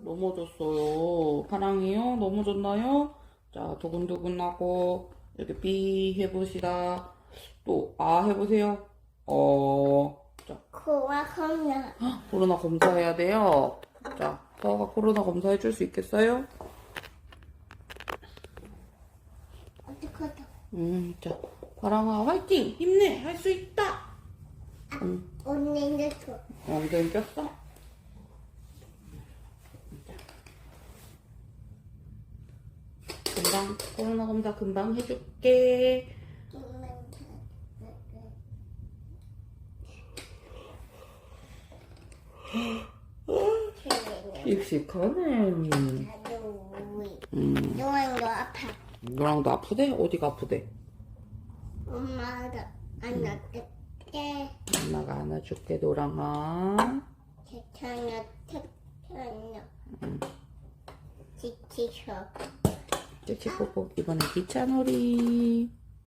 넘어졌어요. 파랑이요? 넘어졌나요? 자, 두근두근하고, 이렇게 삐 해보시다. 또, 아 해보세요. 어, 자, 코와 컵나. 코로나 검사해야 돼요. 자, 서아가 코로나 검사해 줄 수 있겠어요? 어떡하다. 음, 자, 파랑아, 화이팅! 힘내! 할 수 있다! 음, 언니는 줘. 엉덩이 꼈어? 금방, 코로나 검사 금방 해줄게. 씩씩하네. 음, 노랑도 아파. 너랑도 아프대? 어디가 아프대? 엄마도 안 어떡해. 엄마가 안아줄게, 노랑아. 괜찮아, 괜찮아. 지치셔. 찌찌뽀뽀. 이번엔 기차놀이.